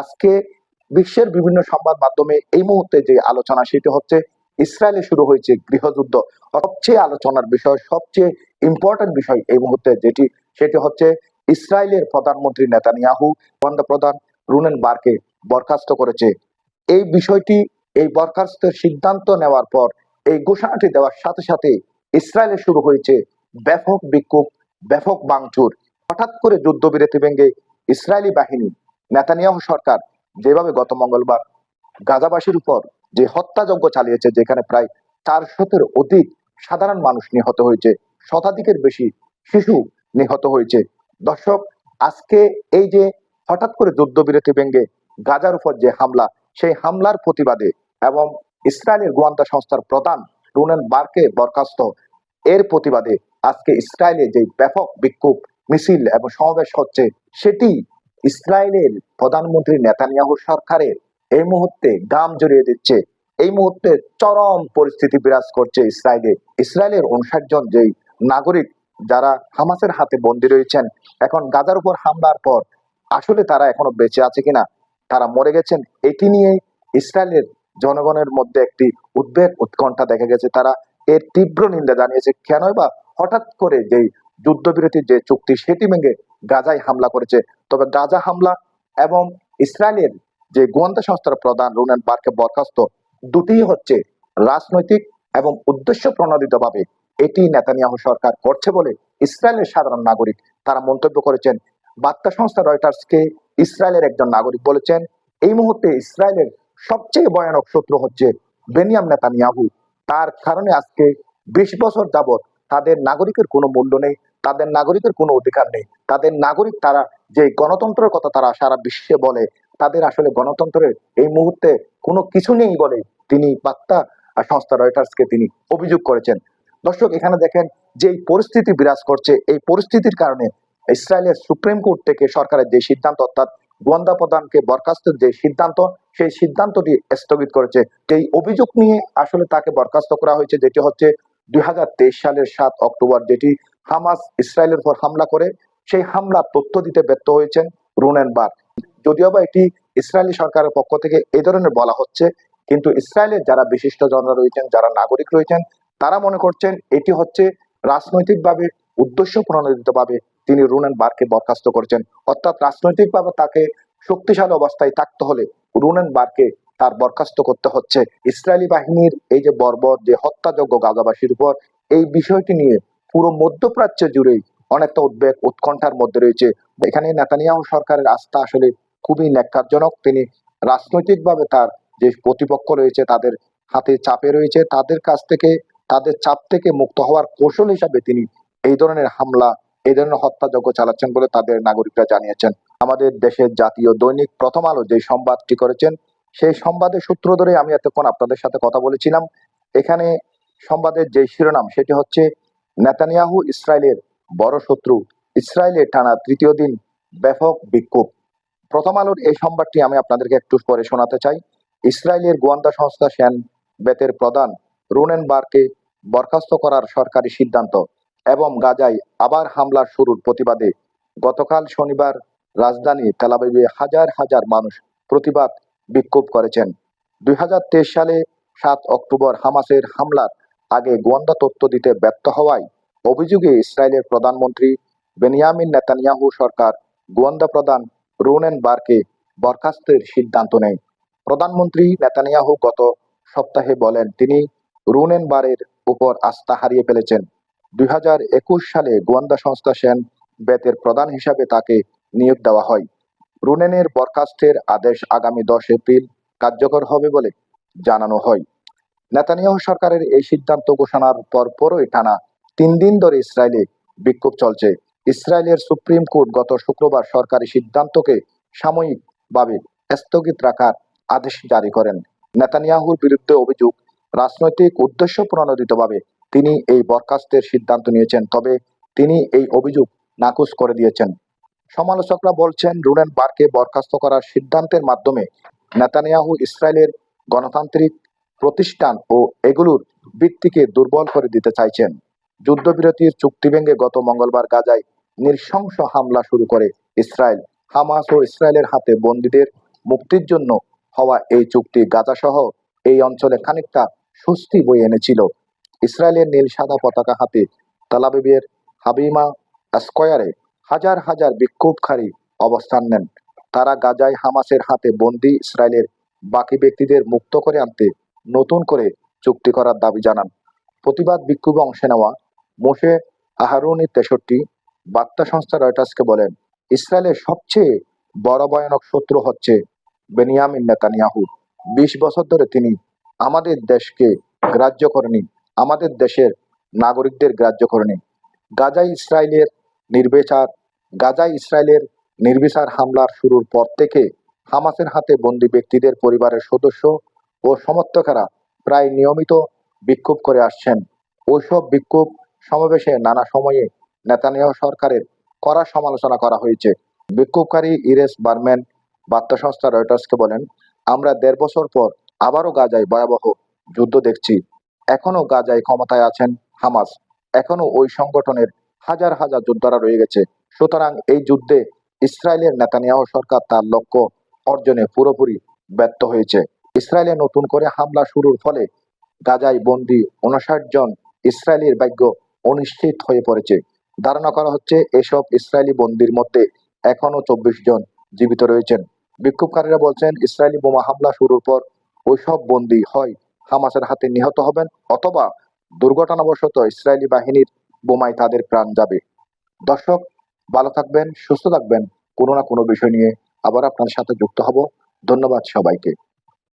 আজকে বিশ্বের বিভিন্ন সংবাদ মাধ্যমে এই মুহূর্তে যে আলোচনা, সেটি হচ্ছে ইসরায়েলে শুরু হয়েছে গৃহযুদ্ধ। সবচেয়ে আলোচনার বিষয়, সবচেয়ে ইম্পর্টেন্ট বিষয় এই মুহূর্তে যেটি, সেটি হচ্ছে ইসরায়েলের প্রধানমন্ত্রী নেতানিয়াহু প্রধান রুনেন বারকে বরখাস্ত করেছে। এই বিষয়টি, এই বরখাস্তের সিদ্ধান্ত নেওয়ার পর, এই ঘোষণাটি দেওয়ার সাথে সাথে ইসরায়েলে শুরু হয়েছে ব্যাপক বিক্ষোভ, ব্যাপক ভাঙচুর। হঠাৎ করে যুদ্ধবিরতি ভেঙে ইসরায়েলি বাহিনী নেতানিয়াহু সরকার যেভাবে গত মঙ্গলবার গাজাবাসীর উপর যে হত্যাযজ্ঞ চালিয়েছে, যেখানে প্রায় চারশতের অধিক সাধারণ মানুষ নিহত হয়েছে, শতাধিকের বেশি শিশু নিহত হয়েছে। দর্শক, আজকে এই যে হঠাৎ করে যুদ্ধবিরতি ভেঙে গাজার উপর যে হামলা, সেই হামলার প্রতিবাদে এবং ইসরায়েলের গোয়েন্দা সংস্থার প্রধান রুনেন বার্কে বরখাস্ত, এর প্রতিবাদে আজকে ইসরায়েলে যে ব্যাপক বিক্ষোভ, মিছিল এবং সমাবেশ হচ্ছে, সেটি ইসরায়েলের প্রধানমন্ত্রী নেতানিয়াহু সরকারের এই মুহূর্তে গাম জড়িয়ে দিচ্ছে। এই মুহূর্তে চরম পরিস্থিতি বিরাজ করছে ইসরায়েলে ইসরায়েলের উনষাট জন যেই নাগরিক যারা হামাসের হাতে বন্দী রয়েছেন, এখন গাজার উপর হামলার পর আসলে তারা এখনও বেঁচে আছে কিনা, তারা মরে গেছেন, এটি নিয়ে ইসরায়েলের জনগণের মধ্যে একটি উদ্বেগ, উৎকণ্ঠা দেখা গেছে। তারা এর তীব্র নিন্দা জানিয়েছে, কেনই বা হঠাৎ করে যেই যুদ্ধবিরতির যে চুক্তি, সেটি ভেঙে গাজায় হামলা করেছে তবে গাজা হামলা এবং ইসরায়েলের যে গোয়েন্দা সংস্থার প্রধান রুনেন বারকে বরখাস্ত দুটিই হচ্ছে রাজনৈতিক এবং উদ্দেশ্য প্রণোদিত ভাবে এটি নেতানিয়াহু সরকার করছে বলে ইসরায়েলের সাধারণ নাগরিক তারা মন্তব্য করেছেন। বার্তা সংস্থা রয়টার্সকে ইসরায়েলের একজন নাগরিক বলেছেন, এই মুহূর্তে ইসরায়েলের সবচেয়ে ভয়ানক শত্রু হচ্ছে বেনিয়াম নেতানিয়াহু। তার কারণে আজকে বিশ বছর যাবৎ তাদের নাগরিকের কোনো মূল্য নেই। তাদের নাগরিকের কোনো অধিকার নেই। তাদের নাগরিক তারা যে গণতন্ত্রের কথা তারা সারা বিশ্বে বলে, তাদের আসলে গণতন্ত্রের এই মুহূর্তে কোনো কিছু নেই বলে তিনি বার্তা সংস্থা রয়টার্সকে তিনি অভিযোগ করেছেন। দর্শক, এখানে দেখেন যে এই পরিস্থিতি বিরাজ করছে। এই পরিস্থিতির কারণে ইসরায়েলের সুপ্রিম কোর্ট থেকে সরকারের যে সিদ্ধান্ত, অর্থাৎ গোয়েন্দা প্রধানকে বরখাস্তের যে সিদ্ধান্ত, সেই সিদ্ধান্তটি স্থগিত করেছে। এই অভিযোগ নিয়ে আসলে তাকে বরখাস্ত করা হয়েছে, যেটি হচ্ছে দুই হাজার তেইশ সালের সাত অক্টোবর, যেটি হামাস ইসরায়েলের উপর হামলা করে, সেই হামলার তথ্য দিতে ব্যর্থ হয়েছেন রুনেন বার যদিও বা এটি ইসরায়েলি সরকারের পক্ষ থেকে এই ধরনের বলা হচ্ছে, কিন্তু ইসরায়েলের যারা বিশিষ্ট জনরা রয়েছেন, যারা নাগরিক রয়েছেন, তারা মনে করছেন এটি হচ্ছে রাজনৈতিকভাবে উদ্দেশ্য প্রণোদিত ভাবে তিনি রুনেন বারকে বরখাস্ত করেছেন। অর্থাৎ রাজনৈতিকভাবে তাকে শক্তিশালী অবস্থায় থাকতে হলে রুনেন বারকে তার বরখাস্ত করতে হচ্ছে। ইসরায়েলি বাহিনীর এই যে বর্বর যে হত্যাযোগ্য গাজাবাসীর উপর, এই বিষয়টি নিয়ে পুরো মধ্যপ্রাচ্য জুড়েই অনেকটা উদ্বেগ উৎকণ্ঠার মধ্যে রয়েছে। এখানে নেতানিয়াহু সরকারের আস্থা আসলে খুবই ন্যাক্কারজনক। তিনি রাজনৈতিকভাবে তার যে প্রতিপক্ষ রয়েছে, তাদের হাতে চাপে রয়েছে। তাদের কাছ থেকে, তাদের চাপ থেকে মুক্ত হওয়ার কৌশল হিসাবে তিনি এই ধরনের হামলা, এই ধরনের হত্যাযজ্ঞ চালাচ্ছেন বলে তাদের নাগরিকরা জানিয়েছেন। আমাদের দেশের জাতীয় দৈনিক প্রথম আলো যে সংবাদটি করেছেন, সেই সংবাদের সূত্র ধরে আমি এতক্ষণ আপনাদের সাথে কথা বলেছিলাম। এখানে সংবাদের যে শিরোনাম, সেটি হচ্ছে নেতানিয়াহু ইসরায়েলের বড় শত্রু। ইসরায়েলের টানা তৃতীয় দিন ব্যাপক বিক্ষোভ। প্রথম আলোর এই সংবাদটি আমি আপনাদেরকে একটু পরে শোনাতে চাই। ইসরায়েলের গোয়েন্দা সংস্থা শ্যান বেতের প্রধান রুনেন বারকে বরখাস্ত করার সরকারি সিদ্ধান্ত এবং গাজায় আবার হামলার শুরুর প্রতিবাদে গতকাল শনিবার রাজধানী তেলাবিবে হাজার হাজার মানুষ প্রতিবাদ বিক্ষোভ করেছেন। দুই হাজার তেইশ সালে সাত অক্টোবর হামাসের হামলার আগে গোয়েন্দা তথ্য দিতে ব্যর্থ হওয়ায় অভিযোগে ইসরায়েলের প্রধানমন্ত্রী বেনিয়ামিন নেতানিয়াহু সরকার গোয়েন্দা প্রধান রুনেন বারকে বরখাস্তের সিদ্ধান্ত নেয়। প্রধানমন্ত্রী নেতানিয়াহু গত সপ্তাহে বলেন, তিনি রুনেন বারের উপর আস্থা হারিয়ে ফেলেছেন। দুই হাজার একুশ সালে গোয়েন্দা সংস্থা সেন বেতের প্রধান হিসাবে তাকে নিয়োগ দেওয়া হয়। রুনেনের বরখাস্তের আদেশ আগামী দশ এপ্রিল কার্যকর হবে বলে জানানো হয়। নেতানিয়াহু সরকারের এই সিদ্ধান্ত ঘোষণার পরপরই টানা তিন দিন ধরে ইসরায়েলে বিক্ষোভ চলছে। ইসরায়েলের সুপ্রিম কোর্ট গত শুক্রবার সরকারি সিদ্ধান্তকে সাময়িকভাবে স্থগিত রাখার আদেশ জারি করেন। নেতানিয়াহুর বিরুদ্ধে অভিযোগ, রাজনৈতিক উদ্দেশ্য প্রণোদিতভাবে তিনি এই বরখাস্তের সিদ্ধান্ত নিয়েছেন, তবে তিনি এই অভিযোগ নাকচ করে দিয়েছেন। সমালোচকরা বলছেন রুনেন বারকে বরখাস্ত করার সিদ্ধান্তের মাধ্যমে নেতানিয়াহু ইসরায়েলের গণতান্ত্রিক প্রতিষ্ঠান ও এগুলোর ভিত্তিকে দুর্বল করে দিতে চাইছেন। যুদ্ধবিরতির চুক্তি ভেঙে গত মঙ্গলবার গাজায় নৃশংস হামলা শুরু করে ইসরায়েল। হামাস ও ইসরায়েলের হাতে বন্দীদের মুক্তির জন্য হওয়া এই চুক্তি গাজা সহ এই অঞ্চলে খানিকটা স্বস্তি বয়ে এনেছিল। ইসরায়েলের নীল সাদা পতাকা হাতে তালাবিবের হাবিমা স্কয়ারে হাজার হাজার বিক্ষোভকারী অবস্থান নেন। তারা গাজায় হামাসের হাতে বন্দি ইসরায়েলের বাকি ব্যক্তিদের মুক্ত করে আনতে নতুন করে চুক্তি করার দাবি জানান। প্রতিবাদ বিক্ষোভে অংশ নেওয়া মোশে আহারুনি তেষট্টি বার্তা সংস্থা রয়টার্সকে বলেন, ইসরায়েলের সবচেয়ে বড় ভয়ানক শত্রু হচ্ছে বেনিয়ামিন নেতানিয়াহু। বিশ বছর ধরে তিনি আমাদের দেশকে গ্রাহ্য করেনি, আমাদের দেশের নাগরিকদের গ্রাহ্য করেনি। গাজায় ইসরায়েলের নির্বিচার গাজায় ইসরায়েলের নির্বিচার হামলার শুরুর পর থেকে হামাসের হাতে বন্দী ব্যক্তিদের পরিবারের সদস্য ও সমর্থকেরা প্রায় নিয়মিত বিক্ষোভ করে আসছেন। ওইসব বিক্ষোভ সমাবেশে নানা সময়ে নেতানিয়াহু সরকারের কড়া সমালোচনা করা হয়েছে। বিক্ষোভকারী ইরেস বার্ম্যান বার্তা সংস্থা রয়টার্সকে বলেন, আমরা দেড় বছর পর আবারও গাজায় ভয়াবহ যুদ্ধ দেখছি। এখনও গাজায় ক্ষমতায় আছেন হামাস। এখনও ওই সংগঠনের হাজার হাজার যোদ্ধারা রয়ে গেছে। সুতরাং এই যুদ্ধে ইসরায়েলের নেতানিয়াহ সরকার তার লক্ষ্য অর্জনে পুরোপুরি ব্যর্থ হয়েছে। ইসরায়েলে নতুন করে হামলা শুরুর ফলে গাজায় বন্দি উনষাট জন ইসরায়েলির ভাগ্য অনিশ্চিত হয়ে পড়েছে। ধারণা করা হচ্ছে, এসব ইসরায়েলি বন্দির মধ্যে এখনও চব্বিশ জন জীবিত রয়েছেন। বিক্ষোভকারীরা বলছেন, ইসরায়েলি বোমা হামলা শুরুর পর ওইসব বন্দি হয় হামাসের হাতে নিহত হবেন অথবা দুর্ঘটনাবশত ইসরায়েলি বাহিনীর বোমায় তাদের প্রাণ যাবে। দর্শক, ভালো থাকবেন, সুস্থ থাকবেন। কোনো না কোনো বিষয় নিয়ে আবার আপনার সাথে যুক্ত হব। ধন্যবাদ সবাইকে।